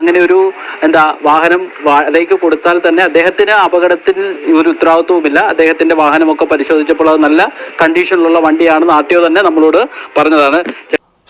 അങ്ങനെ ഒരു എന്താ വാഹനം വാടകയ്ക്ക് കൊടുത്താൽ തന്നെ അദ്ദേഹത്തിന് അപകടത്തിന് ഒരു ഉത്തരവാദിത്വവുമില്ല. അദ്ദേഹത്തിന്റെ വാഹനമൊക്കെ പരിശോധിച്ചപ്പോൾ അത് നല്ല കണ്ടീഷനിലുള്ള ടി ഒ തന്നെ നമ്മളോട് പറഞ്ഞതാണ്.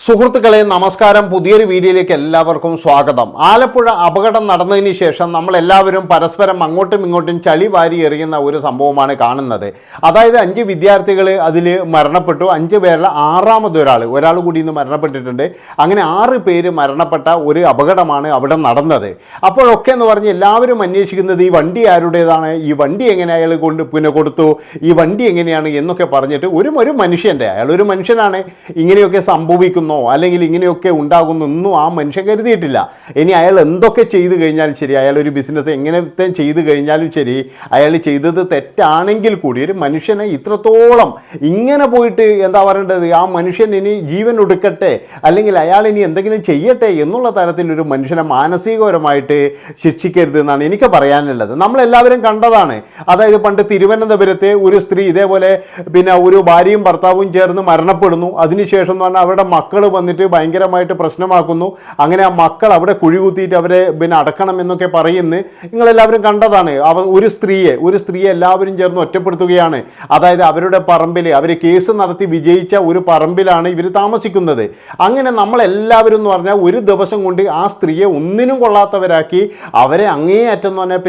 സുഹൃത്തുക്കളെ നമസ്കാരം. പുതിയൊരു വീഡിയോയിലേക്ക് എല്ലാവർക്കും സ്വാഗതം. ആലപ്പുഴ അപകടം നടന്നതിന് ശേഷം നമ്മൾ എല്ലാവരും പരസ്പരം അങ്ങോട്ടും ഇങ്ങോട്ടും ചളി വാരി എറിയുന്ന ഒരു സംഭവമാണ് കാണുന്നത്. അതായത് അഞ്ച് വിദ്യാർത്ഥികൾ അതിൽ മരണപ്പെട്ടു. അഞ്ച് പേരിൽ ആറാമത് ഒരാൾ ഒരാൾ കൂടി ഇന്ന് മരണപ്പെട്ടിട്ടുണ്ട്. അങ്ങനെ ആറ് പേര് മരണപ്പെട്ട ഒരു അപകടമാണ് അവിടെ നടന്നത്. അപ്പോഴൊക്കെ എന്ന് പറഞ്ഞ് എല്ലാവരും അന്വേഷിക്കുന്നത് ഈ വണ്ടി ആരുടേതാണ്? ഈ വണ്ടി എങ്ങനെ അയാൾ കൊണ്ട് പിന്നെ കൊടുത്തു ഈ വണ്ടി എങ്ങനെയാണ് എന്നൊക്കെ പറഞ്ഞിട്ട് ഒരു ഒരു മനുഷ്യന്റെ അയാൾ ഒരു മനുഷ്യനാണ്. ഇങ്ങനെയൊക്കെ സംഭവിക്കുന്നു. ഉണ്ടാകുന്നോ അല്ലെങ്കിൽ ഇങ്ങനെയൊക്കെ ഉണ്ടാകുന്നു ഒന്നും ആ മനുഷ്യൻ കരുതിയിട്ടില്ല. ഇനി അയാൾ എന്തൊക്കെ ചെയ്തു കഴിഞ്ഞാലും ശരി അയാൾ ഒരു ബിസിനസ് എങ്ങനത്തെ ചെയ്തു കഴിഞ്ഞാലും ശരി അയാൾ ചെയ്തത് തെറ്റാണെങ്കിൽ കൂടി ഒരു മനുഷ്യനെ ഇത്രത്തോളം ഇങ്ങനെ പോയിട്ട് എന്താ പറയേണ്ടത്? ആ മനുഷ്യൻ ഇനി ജീവൻ ഒടുക്കട്ടെ അല്ലെങ്കിൽ അയാൾ ഇനി എന്തെങ്കിലും ചെയ്യട്ടെ എന്നുള്ള തരത്തിൽ ഒരു മനുഷ്യനെ മാനസികപരമായിട്ട് ശിക്ഷിക്കരുത് എന്നാണ് എനിക്ക് പറയാനുള്ളത്. നമ്മളെല്ലാവരും കണ്ടതാണ്. അതായത് പണ്ട് തിരുവനന്തപുരത്തെ ഒരു സ്ത്രീ ഇതേപോലെ പിന്നെ ഒരു ഭാര്യയും ഭർത്താവും ചേർന്ന് മരണപ്പെടുന്നു. അതിനുശേഷം എന്ന് പറഞ്ഞാൽ അവരുടെ മക്കൾ വന്നിട്ട് ഭയങ്കരമായിട്ട് പ്രശ്നമാക്കുന്നു. അങ്ങനെ ആ മക്കൾ അവിടെ കുഴി കുത്തിയിട്ട് അവരെ പിന്നെ അടക്കണം എന്നൊക്കെ പറയുന്നു. നിങ്ങളെല്ലാവരും കണ്ടതാണ്. അവ ഒരു സ്ത്രീയെ ഒരു സ്ത്രീയെ എല്ലാവരും ചേർന്ന് ഒറ്റപ്പെടുത്തുകയാണ്. അതായത് അവരുടെ പറമ്പിൽ അവർ കേസ് നടത്തി വിജയിച്ച ഒരു പറമ്പിലാണ് ഇവർ താമസിക്കുന്നത്. അങ്ങനെ നമ്മളെല്ലാവരും എന്ന് പറഞ്ഞാൽ ഒരു ദിവസം കൊണ്ട് ആ സ്ത്രീയെ ഒന്നിനും കൊള്ളാത്തവരാക്കി അവരെ അങ്ങേയറ്റം എന്ന് പറഞ്ഞാൽ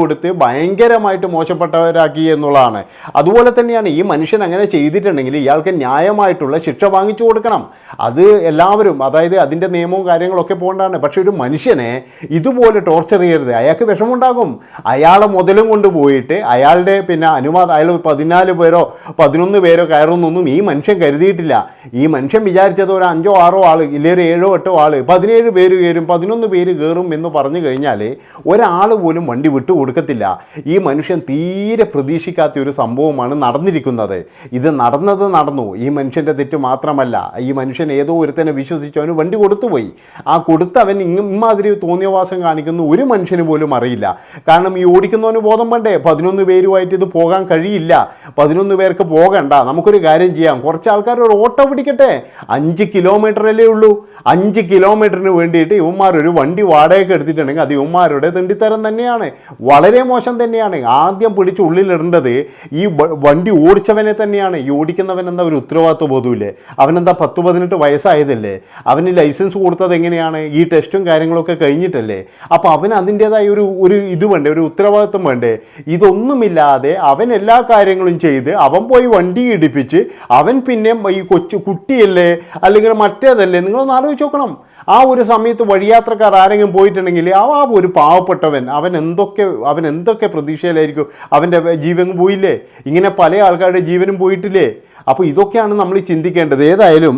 കൊടുത്ത് ഭയങ്കരമായിട്ട് മോശപ്പെട്ടവരാക്കി എന്നുള്ളതാണ്. അതുപോലെ തന്നെയാണ് ഈ മനുഷ്യൻ അങ്ങനെ ചെയ്തിട്ടുണ്ടെങ്കിൽ ഇയാൾക്ക് ന്യായമായിട്ടുള്ള ശിക്ഷ വാങ്ങിച്ചു കൊടുക്കണം. അത് എല്ലാവരും അതായത് അതിന്റെ നിയമവും കാര്യങ്ങളൊക്കെ പോകേണ്ടതാണ് പക്ഷേ ഒരു മനുഷ്യനെ ഇതുപോലെ ടോർച്ചർ ചെയ്യരുത്. അയാൾക്ക് വിഷമമുണ്ടാകും. അയാളെ മുതലും കൊണ്ടുപോയിട്ട് അയാളുടെ പിന്നെ അനുവാദം അയാൾ പതിനാല് പേരോ പതിനൊന്ന് പേരോ കയറുന്നൊന്നും ഈ മനുഷ്യൻ കരുതിയിട്ടില്ല. ഈ മനുഷ്യൻ വിചാരിച്ചത് ഒരു അഞ്ചോ ആറോ ആൾ ഇല്ലേ ഒരു ഏഴോ എട്ടോ ആൾ പതിനേഴ് പേര് കയറും പതിനൊന്ന് പേര് കയറും എന്ന് പറഞ്ഞു കഴിഞ്ഞാൽ ഒരാൾ പോലും വണ്ടി വിട്ടു കൊടുക്കത്തില്ല. ഈ മനുഷ്യൻ തീരെ പ്രതീക്ഷിക്കാത്ത ഒരു സംഭവമാണ് നടന്നിരിക്കുന്നത്. ഇത് നടന്നത് നടന്നു. ഈ മനുഷ്യന്റെ തെറ്റ് മാത്രമല്ല. ഈ മനുഷ്യൻ ഏതോ ഒരുത്തനെ വിശ്വസിച്ചു അവന് വണ്ടി കൊടുത്തുപോയി. ആ കൊടുത്തവൻ ഇങ്ങ ഇമാതിരി തോന്നിയവാസം കാണിക്കുന്ന ഒരു മനുഷ്യന് പോലും അറിയില്ല. കാരണം ഈ ഓടിക്കുന്നവന് ബോധം വേണ്ടേ? പതിനൊന്ന് പേരുമായിട്ട് ഇത് പോകാൻ കഴിയില്ല. പതിനൊന്ന് പേർക്ക് പോകണ്ട. നമുക്കൊരു കാര്യം ചെയ്യാം. കുറച്ച് ആൾക്കാർ ഒരു ഓട്ടോ പിടിക്കട്ടെ? അഞ്ച് കിലോമീറ്ററല്ലേ ഉള്ളൂ. അഞ്ച് കിലോമീറ്ററിന് വേണ്ടിയിട്ട് ഇവന്മാർ ഒരു വണ്ടി വാടകയ്ക്ക് എടുത്തിട്ടുണ്ടെങ്കിൽ അത് ഇവന്മാരുടെ തെണ്ടിത്തരം തന്നെയാണ്. വളരെ മോശം തന്നെയാണ്. ആദ്യം പിടിച്ച് ഉള്ളിലിടേണ്ടത് ഈ വണ്ടി ഓടിച്ചവനെ തന്നെയാണ്. ഈ ഓടിക്കുന്നവൻ എന്താ ഒരു ഉത്തരവാദിത്വ ബോധമില്ലേ അവനെന്താ പത്ത് പതിനെട്ട് വയസ്സായതല്ലേ? അവന് ലൈസൻസ് കൊടുത്തത് എങ്ങനെയാണ്? ഈ ടെസ്റ്റും കാര്യങ്ങളൊക്കെ കഴിഞ്ഞിട്ടല്ലേ? അപ്പോൾ അവൻ അതിന്റേതായ ഒരു ഒരു ഇത് വേണ്ടേ ഒരു ഉത്തരവാദിത്വം വേണ്ടേ? ഇതൊന്നുമില്ലാതെ അവൻ എല്ലാ കാര്യങ്ങളും ചെയ്ത് അവൻ പോയി വണ്ടി ഇടിപ്പിച്ച് അവൻ പിന്നെ ഈ കൊച്ചു കുട്ടിയല്ലേ? അല്ലെങ്കിൽ മറ്റേതല്ലേ? നിങ്ങളൊന്ന് ആലോചിച്ച് നോക്കണം. ആ ഒരു സമയത്ത് വഴിയാത്രക്കാർ ആരെങ്കിലും പോയിട്ടുണ്ടെങ്കിൽ ആ ഒരു പാവപ്പെട്ടവൻ അവൻ എന്തൊക്കെ അവൻ എന്തൊക്കെ പ്രതീക്ഷയിലായിരിക്കും? അവന്റെ ജീവൻ പോയില്ലേ? ഇങ്ങനെ പല ആൾക്കാരുടെ ജീവനും പോയിട്ടില്ലേ? അപ്പോൾ ഇതൊക്കെയാണ് നമ്മൾ ചിന്തിക്കേണ്ടത്. ഏതായാലും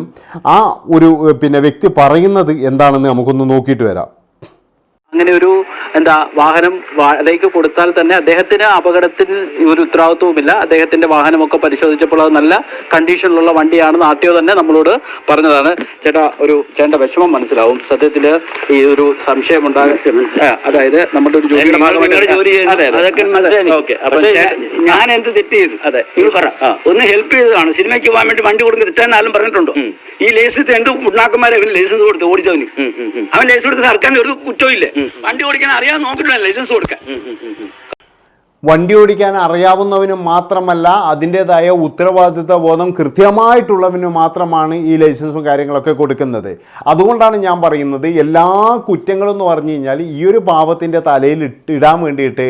ആ ഒരു പിന്നെ വ്യക്തി പറയുന്നത് എന്താണെന്ന് നമുക്കൊന്ന് നോക്കിയിട്ട് വരാം. അങ്ങനെ ഒരു എന്താ വാഹനം വാടകയ്ക്ക് കൊടുത്താൽ തന്നെ അദ്ദേഹത്തിന് അപകടത്തിന് ഒരു ഉത്തരവാദിത്വവുമില്ല. അദ്ദേഹത്തിന്റെ വാഹനമൊക്കെ പരിശോധിച്ചപ്പോൾ അത് നല്ല കണ്ടീഷനിലുള്ള വണ്ടിയാണെന്ന് ആർ ടി ഒ തന്നെ നമ്മളോട് പറഞ്ഞതാണ്. ചേട്ടാ ഒരു ചേട്ടന്റെ വിഷമം മനസ്സിലാവും. സത്യത്തിൽ ഈ ഒരു സംശയം ഉണ്ടാകും അതായത് നമ്മുടെ ഒരു ജോലിയുടെ ഞാൻ- എന്ത് തെറ്റ് ചെയ്തു? അതെ. നിങ്ങൾ പറ. ഒന്ന് ഹെൽപ്പ് ചെയ്തതാണ്. സിനിമയ്ക്ക് പോകാൻ വേണ്ടി വണ്ടി കൊടുക്കുന്ന തെറ്റാന്നാലും പറഞ്ഞിട്ടുണ്ടോ. ഈ ലൈസൻസ് എന്ത് ഉണ്ടാക്കുമാരെ ലൈസൻസ് കൊടുത്ത് ഓടിച്ചവന്. അവൻ ലൈസൻസ് കൊടുത്ത് സർക്കാരിന് ഒരു കുറ്റവും ഇല്ല വണ്ടി ഓടിക്കാൻ അറിയാൻ നോക്കിയിട്ടില്ല ലൈസൻസ് കൊടുക്കാൻ. വണ്ടി ഓടിക്കാൻ അറിയാവുന്നവനും മാത്രമല്ല അതിന്റെതായ ഉത്തരവാദിത്ത ബോധം കൃത്യമായിട്ടുള്ളവന് മാത്രമാണ് ഈ ലൈസൻസും കാര്യങ്ങളൊക്കെ കൊടുക്കുന്നത്. അതുകൊണ്ടാണ് ഞാൻ പറയുന്നത് എല്ലാ കുറ്റങ്ങളും എന്ന് പറഞ്ഞു കഴിഞ്ഞാൽ ഈ ഒരു പാപത്തിന്റെ തലയിൽ ഇടാൻ വേണ്ടിയിട്ട്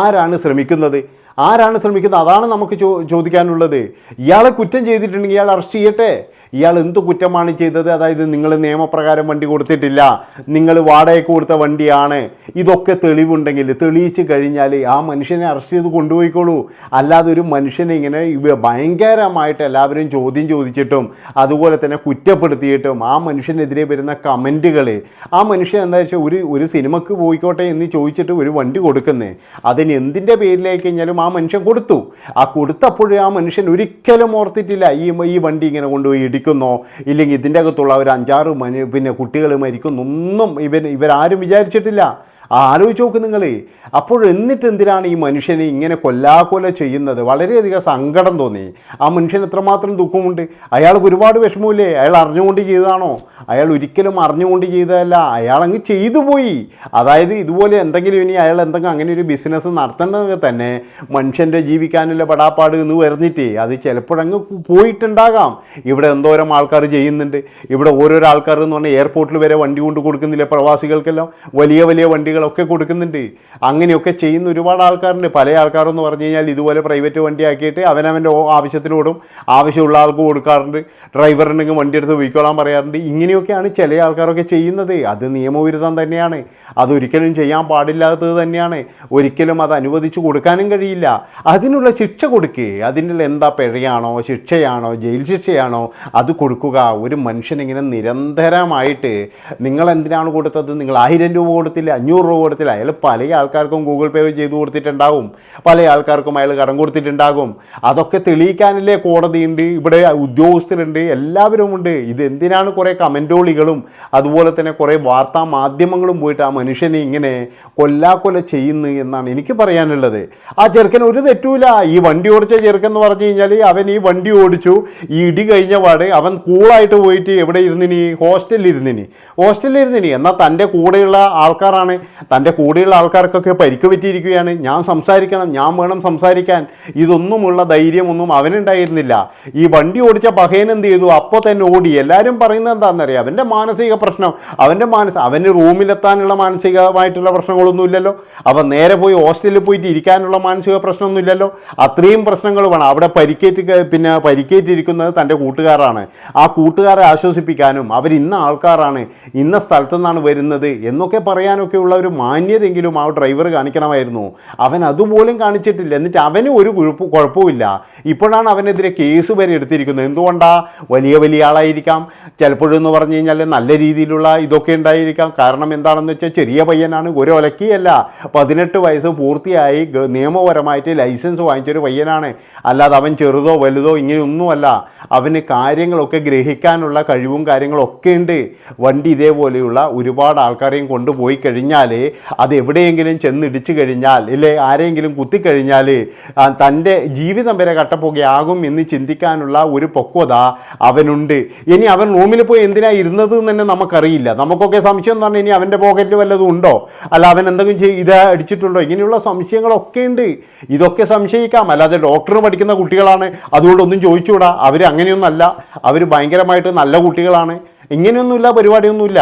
ആരാണ് ശ്രമിക്കുന്നത്? ആരാണ് ശ്രമിക്കുന്നത്? അതാണ് നമുക്ക് ചോ ചോദിക്കാനുള്ളത്. ഇയാളെ കുറ്റം ചെയ്തിട്ടുണ്ടെങ്കിൽ ഇയാൾ അറസ്റ്റ് ചെയ്യട്ടെ? ഇയാൾ എന്ത് കുറ്റമാണ് ചെയ്തത്? അതായത് നിങ്ങൾ നിയമപ്രകാരം വണ്ടി കൊടുത്തിട്ടില്ല. നിങ്ങൾ വാടകയ്ക്ക് കൊടുത്ത വണ്ടിയാണ്. ഇതൊക്കെ തെളിവുണ്ടെങ്കിൽ തെളിയിച്ച് കഴിഞ്ഞാൽ ആ മനുഷ്യനെ അറസ്റ്റ് ചെയ്ത് കൊണ്ടുപോയിക്കോളൂ. അല്ലാതെ ഒരു മനുഷ്യനെ ഇങ്ങനെ ഭയങ്കരമായിട്ട് എല്ലാവരും ചോദ്യം ചോദിച്ചിട്ടും അതുപോലെ തന്നെ കുറ്റപ്പെടുത്തിയിട്ടും ആ മനുഷ്യനെതിരെ വരുന്ന കമന്റുകൾ ആ മനുഷ്യൻ എന്താ വെച്ചാൽ ഒരു ഒരു സിനിമക്ക് പോയിക്കോട്ടെ എന്ന് ചോദിച്ചിട്ട് ഒരു വണ്ടി കൊടുക്കുന്നേ. അതിന് എന്തിന്റെ പേരിലായി കഴിഞ്ഞാലും ആ മനുഷ്യൻ കൊടുത്തു. ആ കൊടുത്തപ്പോഴും ആ മനുഷ്യൻ ഒരിക്കലും ഓർത്തിട്ടില്ല ഈ ഈ വണ്ടി ഇങ്ങനെ കൊണ്ടുപോയി ഇടിക്കുന്നോ ഇല്ലെങ്കിൽ ഇതിന്റെ അകത്തുള്ള ഒരു അഞ്ചാറ് മനു പിന്നെ കുട്ടികൾ മരിക്കുന്നൊന്നും ഇവൻ ഇവരാരും വിചാരിച്ചിട്ടില്ല. ആലോചിച്ച് നോക്ക് നിങ്ങൾ അപ്പോൾ എന്നിട്ട് എന്തിനാണ് ഈ മനുഷ്യനെ ഇങ്ങനെ കൊല്ലാക്കൊല ചെയ്യുന്നത്? വളരെയധികം സങ്കടം തോന്നി. ആ മനുഷ്യൻ എത്രമാത്രം ദുഃഖമുണ്ട്? അയാൾക്ക് ഒരുപാട് വിഷമമില്ലേ? അയാൾ അറിഞ്ഞുകൊണ്ട് ചെയ്തതാണോ? അയാൾ ഒരിക്കലും അറിഞ്ഞുകൊണ്ട് ചെയ്തതല്ല. അയാൾ അങ്ങ് ചെയ്തു പോയി. അതായത് ഇതുപോലെ എന്തെങ്കിലും ഇനി അയാൾ എന്തെങ്കിലും അങ്ങനെ ഒരു ബിസിനസ് നടത്തുന്നതൊക്കെ തന്നെ മനുഷ്യന്റെ ജീവിക്കാനുള്ള പടാപ്പാട് എന്ന് പറഞ്ഞിട്ട് അത് ചിലപ്പോഴങ്ങ് പോയിട്ടുണ്ടാകാം. ഇവിടെ എന്തോരം ആൾക്കാർ ചെയ്യുന്നുണ്ട്. ഇവിടെ ഓരോരോ ആൾക്കാർ എന്ന് പറഞ്ഞാൽ എയർപോർട്ടിൽ വരെ വണ്ടി കൊണ്ട് കൊടുക്കുന്നില്ല പ്രവാസികൾക്കെല്ലാം? വലിയ വലിയ വണ്ടികളൊക്കെ കൊടുക്കുന്നുണ്ട്. അങ്ങനെയൊക്കെ ചെയ്യുന്ന ഒരുപാട് ആൾക്കാരുണ്ട്. പല ആൾക്കാരെന്ന് പറഞ്ഞു കഴിഞ്ഞാൽ ഇതുപോലെ പ്രൈവറ്റ് വണ്ടി ആക്കിയിട്ട് അവനവന്റെ ആവശ്യത്തിനോടും ആവശ്യമുള്ള ആൾക്ക് കൊടുക്കാറുണ്ട്. ഡ്രൈവറിനെങ്കിൽ വണ്ടി എടുത്ത് പോയിക്കോളാൻ പറയാറുണ്ട്. ഇങ്ങനെയൊക്കെയാണ് ചില ആൾക്കാരൊക്കെ ചെയ്യുന്നത്. അത് നിയമവിരുദ്ധം തന്നെയാണ്. അതൊരിക്കലും ചെയ്യാൻ പാടില്ലാത്തത് തന്നെയാണ്. ഒരിക്കലും അത് അനുവദിച്ചു കൊടുക്കാനും കഴിയില്ല. അതിനുള്ള ശിക്ഷ കൊടുക്കുക അതിനുള്ള എന്താ പിഴയാണോ ശിക്ഷയാണോ ജയിൽ ശിക്ഷയാണോ അത് കൊടുക്കുക. ഒരു മനുഷ്യനിങ്ങനെ നിരന്തരമായിട്ട് നിങ്ങൾ എന്തിനാണ് കൊടുത്തത്? നിങ്ങൾ ആയിരം രൂപ കൊടുത്തില്ല അഞ്ഞൂറ് രൂപ കൊടുത്തില്ല അയാൾ പല ആൾക്കാർക്കും ഗൂഗിൾ പേ ചെയ്ത് കൊടുത്തിട്ടുണ്ടാകും. പല ആൾക്കാർക്കും അയാൾ കടം കൊടുത്തിട്ടുണ്ടാകും. അതൊക്കെ തെളിയിക്കാനല്ലേ കോടതിയുണ്ട് ഇവിടെ ഉദ്യോഗസ്ഥരുണ്ട് എല്ലാവരും ഉണ്ട്. ഇത് എന്തിനാണ് കുറേ കമന്റോളികളും അതുപോലെ തന്നെ കുറേ വാർത്താ മാധ്യമങ്ങളും പോയിട്ട് ആ മനുഷ്യനെ ഇങ്ങനെ കൊല്ലാക്കൊല ചെയ്യുന്നു എന്നാണ് എനിക്ക് പറയാനുള്ളത്. ആ ചെറുക്കൻ ഒരു തെറ്റുമില്ല. ഈ വണ്ടി ഓടിച്ച ചെറുക്കൻ എന്ന് പറഞ്ഞു കഴിഞ്ഞാൽ അവൻ ഈ വണ്ടി ഓടിച്ചു ഈ ഇടി കഴിഞ്ഞ പാട് അവൻ കൂളായിട്ട് പോയിട്ട് എവിടെ ഇരുന്നിനി? ഹോസ്റ്റലിൽ ഇരുന്നിനി. ഹോസ്റ്റലിൽ ഇരുന്നിനി. എന്നാൽ തന്റെ കൂടെയുള്ള ആൾക്കാരാണ്. തന്റെ കൂടെയുള്ള ആൾക്കാർക്കൊക്കെ പരിക്ക് പറ്റിയിരിക്കുകയാണ്. ഞാൻ സംസാരിക്കണം ഞാൻ വേണം സംസാരിക്കാൻ. ഇതൊന്നുമുള്ള ധൈര്യമൊന്നും അവനുണ്ടായിരുന്നില്ല. ഈ വണ്ടി ഓടിച്ച പഹയൻ എന്ത് ചെയ്തു? അപ്പോൾ തന്നെ ഓടി. എല്ലാവരും പറയുന്നത് എന്താണെന്നറിയാം? അവന്റെ മാനസിക പ്രശ്നം. അവന്റെ മാനസ അവന് റൂമിലെത്താനുള്ള മാനസികമായിട്ടുള്ള പ്രശ്നങ്ങളൊന്നുമില്ലല്ലോ. അവൻ നേരെ പോയി ഹോസ്റ്റലിൽ പോയിട്ട് ഇരിക്കാനുള്ള മാനസിക പ്രശ്നമൊന്നുമില്ലല്ലോ. അത്രയും പ്രശ്നങ്ങൾ വേണം. അവിടെ പരിക്കേറ്റ് പിന്നെ പരിക്കേറ്റിരിക്കുന്നത് തന്റെ കൂട്ടുകാരാണ്. ആ കൂട്ടുകാരെ ആശ്വസിപ്പിക്കാനും അവർ ഇന്ന ആൾക്കാരാണ് ഇന്ന സ്ഥലത്തു നിന്നാണ് വരുന്നത് എന്നൊക്കെ പറയാനൊക്കെ ഉള്ള ഒരു മാന്യതെങ്കിലും ആ ഡ്രൈവർ കാണിക്കണമായിരുന്നു. അവൻ അതുപോലും കാണിച്ചിട്ടില്ല. എന്നിട്ട് അവന് ഒരു കുഴപ്പ കുഴപ്പമില്ല ഇപ്പോഴാണ് അവനെതിരെ കേസ് വരെ എടുത്തിരിക്കുന്നത്. എന്തുകൊണ്ടാ? വലിയ വലിയ ആളായിരിക്കാം. ചിലപ്പോഴെന്ന് പറഞ്ഞു കഴിഞ്ഞാൽ നല്ല രീതിയിലുള്ള ഇതൊക്കെ ഉണ്ടായിരിക്കാം. കാരണം എന്താണെന്ന് വെച്ചാൽ ചെറിയ പയ്യനാണ്. ഒരു ഒലക്കിയല്ല. പതിനെട്ട് വയസ്സ് പൂർത്തിയായി. നിയമപരമായിട്ട് ലൈസൻസ് വാങ്ങിച്ചൊരു പയ്യനാണ്. അല്ലാതെ അവൻ ചെറുതോ വലുതോ ഇങ്ങനെയൊന്നുമല്ല. അവന് കാര്യങ്ങളൊക്കെ ഗ്രഹിക്കാനുള്ള കഴിവും കാര്യങ്ങളൊക്കെ ഉണ്ട്. വണ്ടി ഇതേപോലെയുള്ള ഒരുപാട് ആൾക്കാരെയും കൊണ്ടുപോയി കഴിഞ്ഞാൽ അത് എവിടെയെങ്കിലും ചെന്ന് ഇടിച്ചു കഴിഞ്ഞാൽ ഇല്ലേ ആരെങ്കിലും കുത്തിക്കഴിഞ്ഞാൽ തന്റെ ജീവിതം വരെ കട്ടപ്പോകയാകും എന്ന് ചിന്തിക്കാനുള്ള ഒരു പക്വത അവനുണ്ട്. ഇനി അവൻ റൂമിൽ പോയി എന്തിനാ ഇരുന്നത് എന്ന് തന്നെ നമുക്കറിയില്ല. നമുക്കൊക്കെ സംശയം എന്ന് പറഞ്ഞാൽ ഇനി അവന്റെ പോക്കറ്റിൽ വല്ലതും ഉണ്ടോ? അല്ല അവൻ എന്തെങ്കിലും ചെയ്ത് ഇത് അടിച്ചിട്ടുണ്ടോ? ഇങ്ങനെയുള്ള സംശയങ്ങളൊക്കെ ഉണ്ട്. ഇതൊക്കെ സംശയിക്കാം. അല്ലാതെ ഡോക്ടർ പഠിക്കുന്ന കുട്ടികളാണ്. അതുകൊണ്ടൊന്നും ചോദിച്ചുകൂടാ. അവർ അങ്ങനെയൊന്നല്ല അവർ ഭയങ്കരമായിട്ട് നല്ല കുട്ടികളാണ്. ഇങ്ങനെയൊന്നുമില്ല പരിപാടിയൊന്നുമില്ല.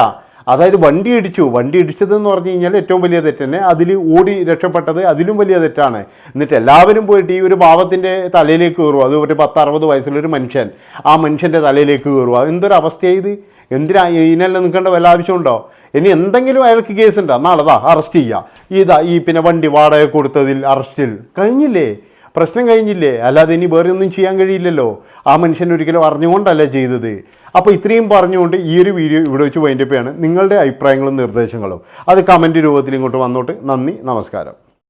അതായത് വണ്ടി ഇടിച്ചു. വണ്ടി ഇടിച്ചതെന്ന് പറഞ്ഞു കഴിഞ്ഞാൽ ഏറ്റവും വലിയ തെറ്റ് തന്നെ അതിൽ ഓടി രക്ഷപ്പെട്ടത് അതിലും വലിയ തെറ്റാണ്. എന്നിട്ട് എല്ലാവരും പോയിട്ട് ഈ ഒരു പാവത്തിന്റെ തലയിലേക്ക് കയറുക അത് ഒരു പത്ത് അറുപത് വയസ്സുള്ളൊരു മനുഷ്യൻ. ആ മനുഷ്യന്റെ തലയിലേക്ക് കയറുക എന്തൊരു അവസ്ഥയായത് എന്തിനാ ഇതിനെല്ലാം നിൽക്കേണ്ട വല്ല ആവശ്യമുണ്ടോ? ഇനി എന്തെങ്കിലും അയാൾക്ക് കേസ് ഉണ്ടോ നാളെ അറസ്റ്റ് ചെയ്യുക ഇതാ ഈ പിന്നെ വണ്ടി വാടക കൊടുത്തതിൽ അറസ്റ്റിൽ കഴിഞ്ഞില്ലേ? പ്രശ്നം കഴിഞ്ഞില്ലേ? അല്ലാതെ ഇനി വേറെ ഒന്നും ചെയ്യാൻ കഴിയില്ലല്ലോ. ആ മനുഷ്യൻ ഒരിക്കലും അറിഞ്ഞുകൊണ്ടല്ല ചെയ്തത്. അപ്പോൾ ഇത്രയും പറഞ്ഞുകൊണ്ട് ഈ ഒരു വീഡിയോ ഇവിടെ വെച്ച് വൈൻഡപ്പ് ചെയ്യാണ്. നിങ്ങളുടെ അഭിപ്രായങ്ങളും നിർദ്ദേശങ്ങളും അത് കമന്റ് രൂപത്തിൽ ഇങ്ങോട്ട് വന്നോട്ട്. നന്ദി നമസ്കാരം.